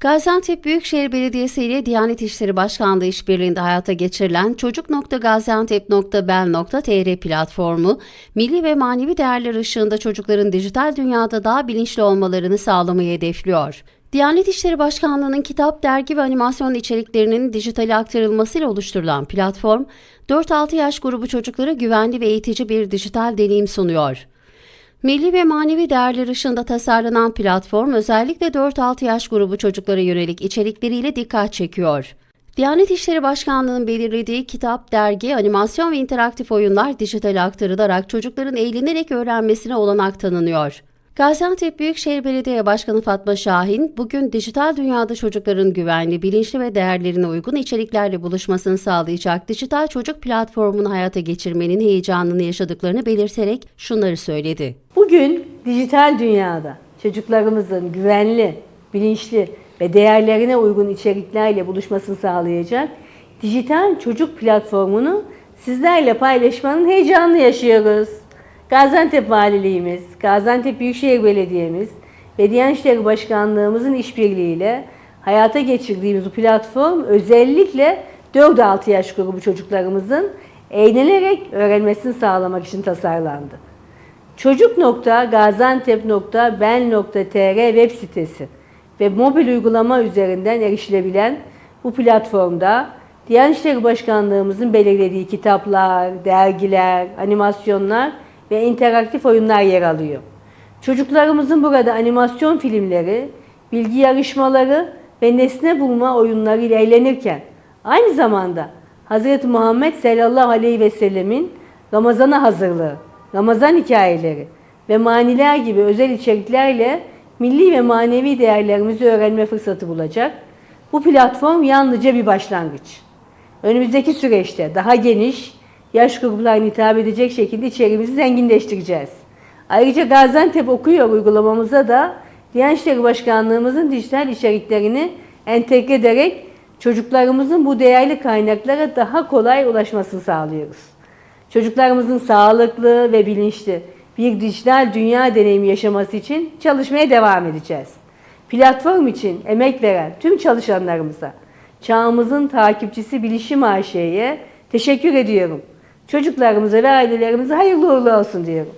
Gaziantep Büyükşehir Belediyesi ile Diyanet İşleri Başkanlığı işbirliğinde hayata geçirilen çocuk.gaziantep.bel.tr platformu, milli ve manevi değerler ışığında çocukların dijital dünyada daha bilinçli olmalarını sağlamayı hedefliyor. Diyanet İşleri Başkanlığı'nın kitap, dergi ve animasyon içeriklerinin dijitale aktarılmasıyla oluşturulan platform, 4-6 yaş grubu çocuklara güvenli ve eğitici bir dijital deneyim sunuyor. Milli ve manevi değerler ışığında tasarlanan platform özellikle 4-6 yaş grubu çocuklara yönelik içerikleriyle dikkat çekiyor. Diyanet İşleri Başkanlığı'nın belirlediği kitap, dergi, animasyon ve interaktif oyunlar dijitale aktarılarak çocukların eğlenerek öğrenmesine olanak tanınıyor. Gaziantep Büyükşehir Belediye Başkanı Fatma Şahin, bugün dijital dünyada çocukların güvenli, bilinçli ve değerlerine uygun içeriklerle buluşmasını sağlayacak dijital çocuk platformunu hayata geçirmenin heyecanını yaşadıklarını belirterek şunları söyledi. Bugün dijital dünyada çocuklarımızın güvenli, bilinçli ve değerlerine uygun içeriklerle buluşmasını sağlayacak dijital çocuk platformunu sizlerle paylaşmanın heyecanını yaşıyoruz. Gaziantep Valiliğimiz, Gaziantep Büyükşehir Belediye'miz ve Diyanet İşleri Başkanlığımızın işbirliğiyle hayata geçirdiğimiz bu platform özellikle 4-6 yaş grubu çocuklarımızın eğlenerek öğrenmesini sağlamak için tasarlandı. Çocuk.gaziantep.ben.tr web sitesi ve mobil uygulama üzerinden erişilebilen bu platformda Diyanet İşleri Başkanlığımızın belirlediği kitaplar, dergiler, animasyonlar ve interaktif oyunlar yer alıyor. Çocuklarımızın burada animasyon filmleri, bilgi yarışmaları ve nesne bulma oyunları ile eğlenirken aynı zamanda Hz. Muhammed sallallahu aleyhi ve sellemin Ramazan'a hazırlığı, Ramazan hikayeleri ve maniler gibi özel içeriklerle milli ve manevi değerlerimizi öğrenme fırsatı bulacak. Bu platform yalnızca bir başlangıç. Önümüzdeki süreçte daha geniş, yaş gruplarına hitap edecek şekilde içeriğimizi zenginleştireceğiz. Ayrıca Gaziantep Okuyor uygulamamıza da Diyanet İşleri Başkanlığımızın dijital içeriklerini entegre ederek çocuklarımızın bu değerli kaynaklara daha kolay ulaşmasını sağlıyoruz. Çocuklarımızın sağlıklı ve bilinçli bir dijital dünya deneyimi yaşaması için çalışmaya devam edeceğiz. Platform için emek veren tüm çalışanlarımıza, çağımızın takipçisi Bilişim AŞ'ye teşekkür ediyorum. Çocuklarımıza ve ailelerimize hayırlı uğurlu olsun diyorum.